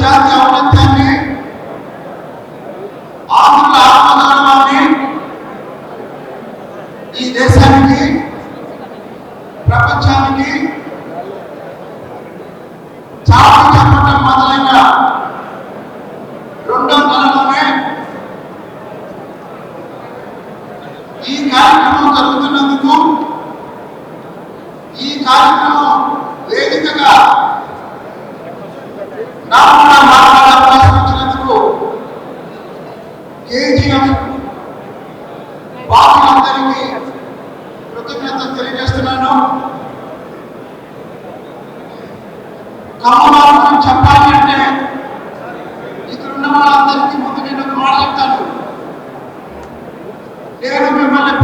జాతి ఔన్నత్యాన్ని ఆకుల ఆత్మగౌరవాన్ని ఈ దేశానికి ప్రపంచానికి చాటి చెప్పడం మొదలైన రెండో నెలలోనే ఈ కార్యక్రమం జరుగుతున్నందుకు ఈ కార్యక్రమం వేదికగా నాకున్న మాట్లాడే అవకాశం ఇచ్చినందుకు జయించినందుకు బాధ్యులందరికీ తెలియజేస్తున్నాను. కమ్మనాథం చెప్పాలి అంటే ఇక్కడ ఉన్న వాళ్ళందరికీ ముందు నేను ఒక మాట చెప్తాను. నేను మిమ్మల్ని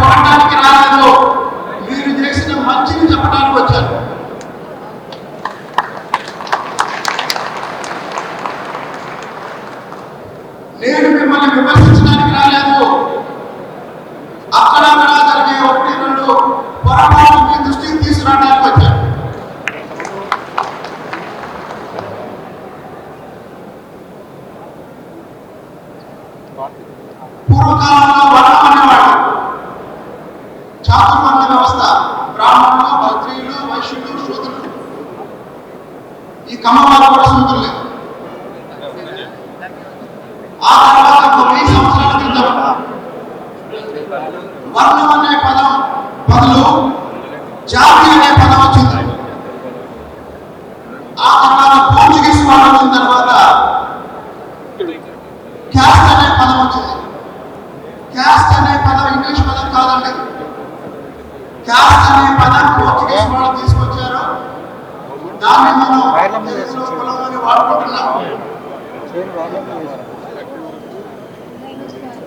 পরকাল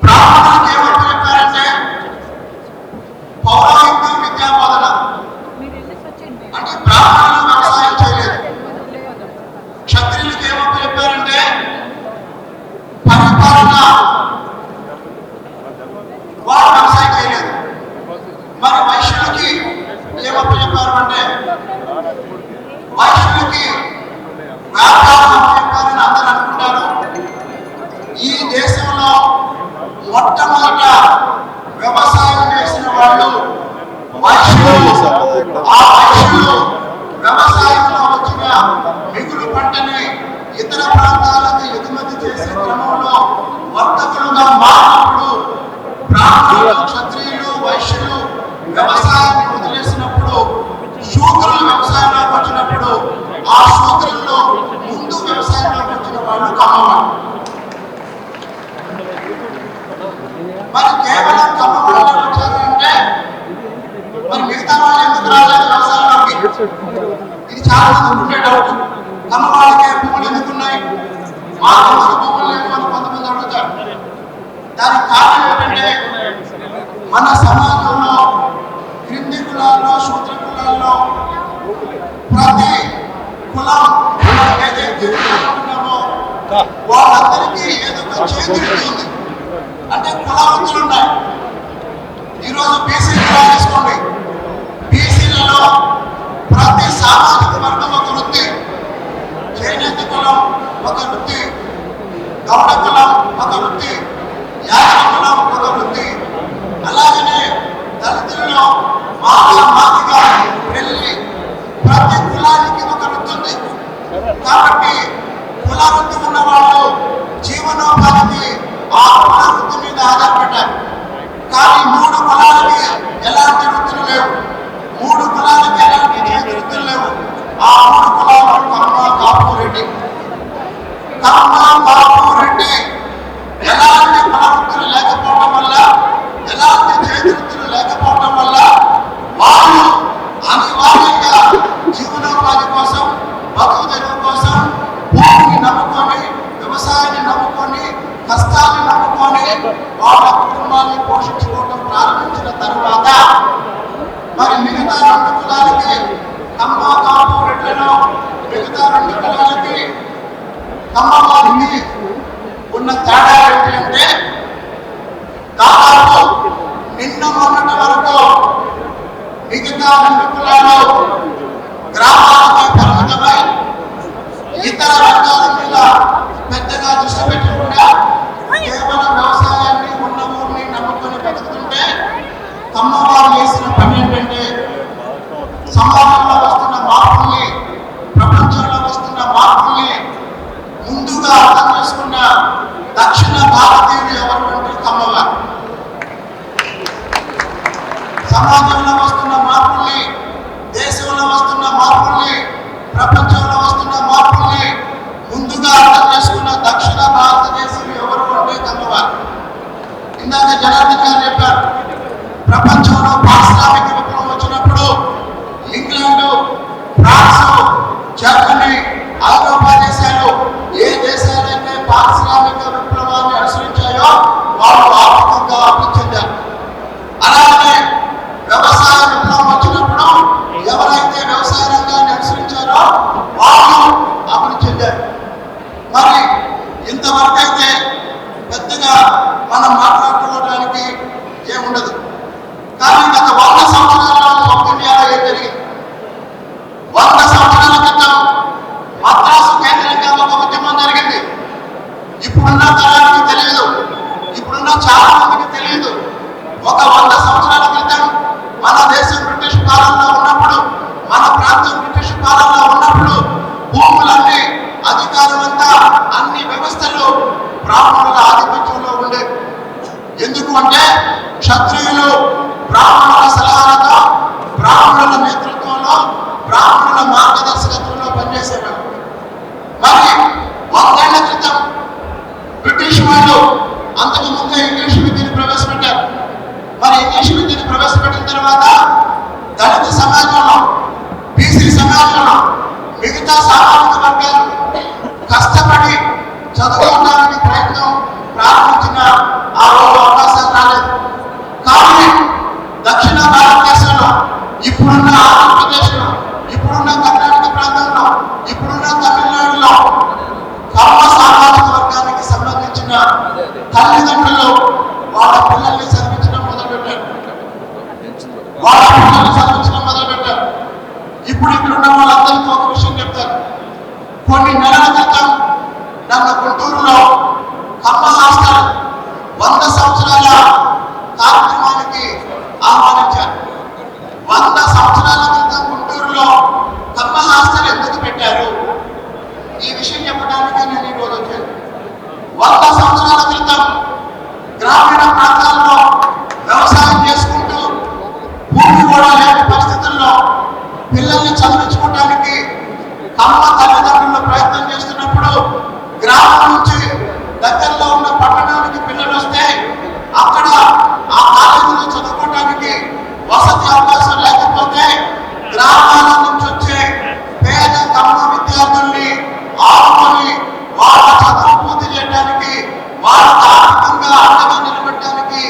Pra అన్ని కులాల్లో శూద్ర కులాల్లో ప్రతి కులం ఏదైతే వాళ్ళందరికీ ఏదైనా చేతి అంటే కులాలు ఉన్నాయి. ఈరోజు బీసీ కులాలు తీసుకోండి బీసీలలో ప్రతి సామాజిక వర్గం ఒక వృత్తి. చేనేత కులం ఒక వృత్తి. గౌడ కులం ఒక వృత్తి. యాదవ కులం ఒక వృత్తి. మిగతా రెండు కులాలకి కమ్మ ఉన్న తేడా ఏంటంటే దాదాపు నిన్న మొన్నటి వరకు మిగతా రెండు కులాలు గ్రామాలపై పరిమితమై ఇతర రంగాల మీద పెద్దగా దృష్టి పెట్టకుండా కేవలం వ్యవసాయాన్ని ఉన్న ఊరిని నమ్ముకొని బతుకుతుంటే కమ్మవారు చేసిన పని ఏంటంటే సమాజ ప్రపంచంలో పారిశ్రామిక విప్లవం వచ్చినప్పుడు ఇంగ్లాండ్ ఫ్రాన్స్ జర్మనీ ఐరోపా దేశాలు ఏ దేశాలైతే పారిశ్రామిక విప్లవాన్ని అనుసరించాయో వాళ్ళు ఆర్థికంగా అభివృద్ధి చెందారు అలాగే వ్యవసాయ విప్లవం వచ్చినప్పుడు ఎవరైతే వ్యవసాయ రంగాన్ని అనుసరించారో వాళ్ళు అభివృద్ధి చెందారు. మరి ఇంతవరకు అయితే పెద్దగా మనం కానీ గత వంద సంవత్సరాలలో సౌత్ ఇండియాలో ఏం జరిగింది వంద సంవత్సరాల క్రితం మద్రాసు కేంద్రంగా ఒక ఉద్యమం జరిగింది ఇప్పుడున్న తరానికి తెలియదు ఇప్పుడున్న చాలా మందికి తెలియదు ఒక వంద సంవత్సరాల క్రితం మన దేశం బ్రిటిష్ కాలంలో ఉన్నప్పుడు మన ప్రాంతం బ్రిటిష్ కాలంలో ఉన్నప్పుడు భూములన్నీ అధికారం అంతా అన్ని వ్యవస్థలు బ్రాహ్మణుల ఆధిపత్యంలో ఉండేవి ఎందుకు అంటే క్షత్రియులు బ్రాహ్మణుల సలహాలతో బ్రాహ్మణుల నేతృత్వంలో బ్రాహ్మణుల మార్గదర్శకత్వంలో పనిచేసేవాడు. మరి వందేళ్ళ క్రితం బ్రిటిష్ వాళ్ళు అంతకు ముందు ఇంగ్లీష్ విద్యను ప్రవేశపెట్టారు. మరి ఇంగ్లీష్ విద్యను ప్రవేశపెట్టిన తర్వాత దళిత సమాజంలో బీసీ సమాజంలో మిగతా సామాజిక వర్గాలు కష్టపడి చదువుకోవడానికి ప్రయత్నం ప్రారంభించిన ఆ రోజు అవకాశం రాలేదు కానీ దక్షిణ భారతదేశంలో ఇప్పుడున్న ఆంధ్రప్రదేశ్లో ఇప్పుడున్న కర్ణాటక ప్రాంతంలో ఇప్పుడున్న తమిళనాడులో కమ్మ సామాజిక వర్గానికి సంబంధించిన తల్లిదండ్రులు వాళ్ళ పిల్లల్ని చదివించడం మొదలుపెట్టారు. వాళ్ళ పిల్లల్ని చదివించడం మొదలుపెట్టారు. ఇప్పుడు ఇక్కడ ఉన్న వాళ్ళందరికీ ఒక విషయం చెప్తారు కొన్ని నెలల క్రితం నన్ను గుంటూరులో కమ్మ హాస్టల్ వంద సంవత్సరాల కార్యక్రమానికి ఆహ్వానించారు. వంద సంవత్సరాల క్రితం గుంటూరులో కమ్మ హాస్టల్ ఎందుకు పెట్టారు? ఈ విషయం చెప్పడానికి నేను ఈ రోజు వచ్చాను. వంద సంవత్సరాల క్రితం గ్రామీణ ప్రాంతాల్లో వ్యవసాయం చేసుకుంటూ భూమి కూడా లేని పరిస్థితుల్లో పిల్లల్ని చదివించుకోవడానికి కమ్మ తల్లిదండ్రులు ప్రయత్నం చేస్తున్నప్పుడు గ్రామం నుంచి దగ్గరలో ఉన్న పట్టణానికి పిల్లలు వస్తే అక్కడ ఆ కాలేజీలో చదువుకోవడానికి వసతి అవకాశం లేకపోతే గ్రామాల నుంచి వచ్చే పేద కమ్మ విద్యార్థుల్ని ఆదుకొని వాళ్ళ చదువు పూర్తి చేయడానికి వాళ్ళకి ఆర్థికంగా అండగా నిలబెట్టడానికి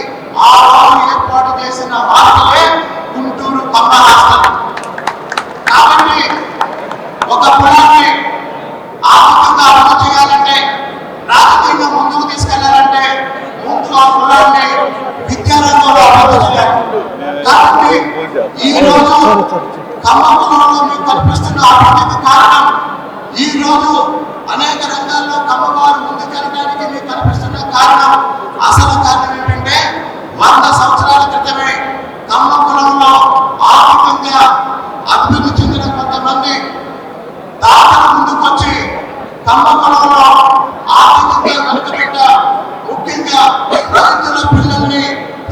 ఆ రోజు ఏర్పాటు చేసిన హాస్టలే గుంటూరు కమ్మ హాస్టల్ కాబట్టి ఒక కులాన్ని ఆర్థికంగా అభివృద్ధి చేయాలంటే రాజకీయంగా ముందుకు తీసుకెళ్ళాలంటే ముందు ఆ కులాన్ని విద్యారంగంలో అభివృద్ధి చేయాలి కాబట్టి ఈ రోజు కమ్మ కులంలో మీకు కల్పిస్తున్న అభివృద్ధికి కారణం ఈ రోజు అనేక రంగాల్లో కమ్మవారు ముందుకెళ్ళడానికి మీకు కల్పిస్తున్న కారణం అసలు కారణం ఏంటంటే వంద సంవత్సరాల క్రితమే కమ్మ కులంలో ఆర్థికంగా అభివృద్ధి చెందిన కొంతమంది దాతల ముందుకొచ్చి కమ్మ కులంలో ఆర్థికంగా వెనుకబడ్డ ముఖ్యంగా రైతుల పిల్లల్ని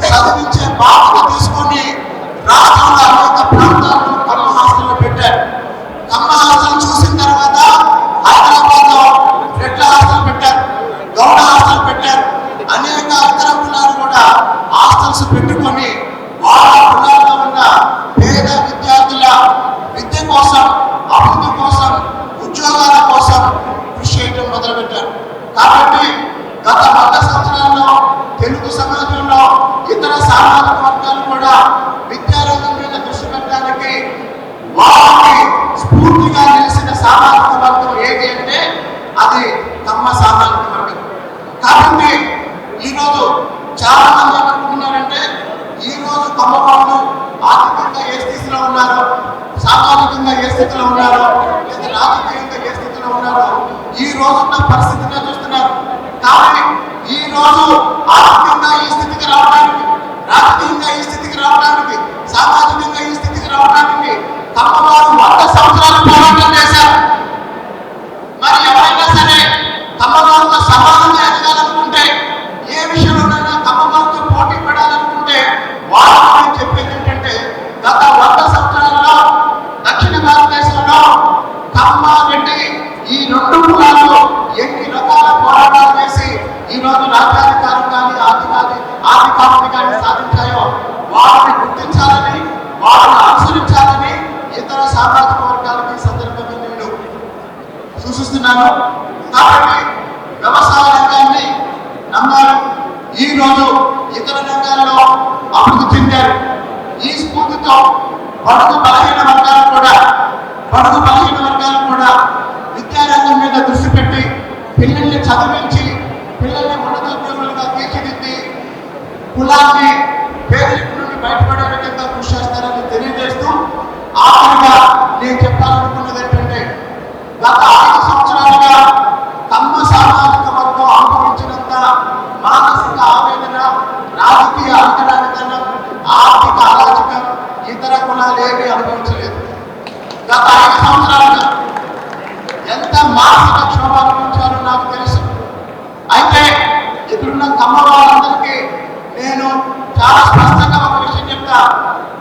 చదివించే బాధ్యత తీసుకొని రాష్ట్రంలో అనేక ప్రాంతాలను కమ్మ పెట్టారు. కమ్మ హాస్టల్ చూసిన తర్వాత ఆయన లో రెడ్ల హాస్టల్ పెట్టారు గౌడ హాస్టల్ పెట్టారు అనేక ఇతర కులాలు కూడా హాస్టల్స్ పెట్టుకొని వాళ్ళ కులాల్లో ఉన్న పేద విద్యార్థుల విద్య కోసం అభివృద్ధి కోసం ఉద్యోగాల కోసం కృషి కాబట్టి గత వంద సంవత్సరాల్లో తెలుగు సమాజంలో ఇతర సామాజిక వర్గాలు కూడా విద్యారంగం మీద దృష్టి పెట్టడానికి వాళ్ళకి స్ఫూర్తిగా నిలిచిన సామాజిక వర్గం ఏది అంటే అది కమ్మ సామాజిక వర్గం కాబట్టి ఈరోజు చాలా మంది ఏమనుకుంటున్నారంటే ఈ రోజు కమ్మ వాళ్ళు ఆర్థికంగా ఏ స్థితిలో ఉన్నారు సామాజికంగా ఏ స్థితిలో ఉన్నారు లేదా రాజకీయంగా ఏ స్థితిలో ఉన్నారు ఈ రోజున్న పరిస్థితిని చూస్తున్నారు కానీ ఈ ఆర్థికంగా ఈ స్థితికి రావడానికి రాజకీయంగా ఈ స్థితికి రావడానికి సామాజికంగా ఈ స్థితికి రావడానికి తమ వారు వంద సంవత్సరాలు పోరాటం సామాజిక వర్గాలకు ఈ సందర్భంగా నేను సూచిస్తున్నాను. కాబట్టి వ్యవసాయ రంగాన్ని నమ్మారు. ఈ రోజు ఇతర రంగాల్లో అభివృద్ధి చెందారు. ఈ స్ఫూర్తితో బడుగు బలహీన వర్గాలు కూడా బడుగు బలహీన వర్గాలు కూడా విద్యారంగం మీద దృష్టి పెట్టి పిల్లల్ని చదివించి పిల్లల్ని ఉన్నతోద్యోగులుగా తీర్చిదిద్ది కులాన్ని ఆఖరిగా నేను చెప్పాలనుకున్నది ఏంటంటే గత ఐదు సంవత్సరాలుగా కమ్మ సామాజిక వర్గం అనుభవించినంత మానసిక ఆవేదన రాజకీయ అంతరానికన్నా ఆర్థిక అరాచకం ఇతర కులాలు ఏమీ అనుభవించలేదు. గత ఐదు సంవత్సరాలుగా ఎంత మానసిక క్షోభ అనుభవించారో నాకు తెలుసు. అయితే ఎదురున్న కమ్మ వాళ్ళందరికీ నేను చాలా స్పష్టంగా ఒక విషయం చెప్తాను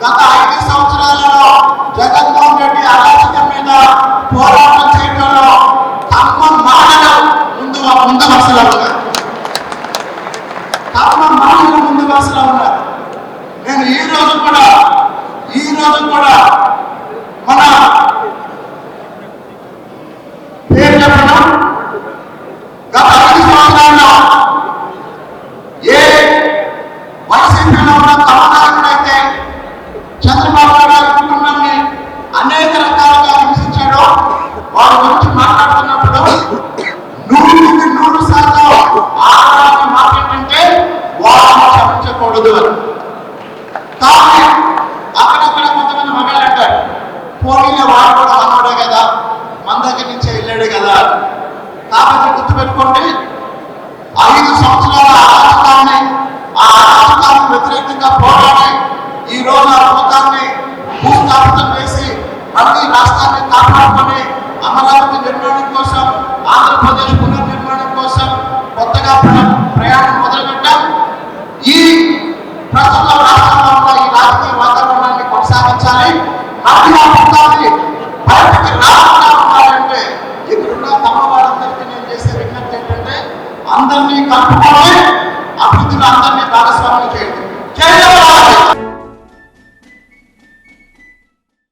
గత ఐదు సంవత్సరాలలో జగన్మోహన్ రెడ్డి అరాచకం మీద పోరాటం చేయడంలో కర్మ మాటలు ముందు ముందు వరుసలో ఉన్నారు. కర్మ మాటలు ముందు వరుసలో ఉన్నారు. నేను ఈ రోజు కూడా ఈ రోజు కూడా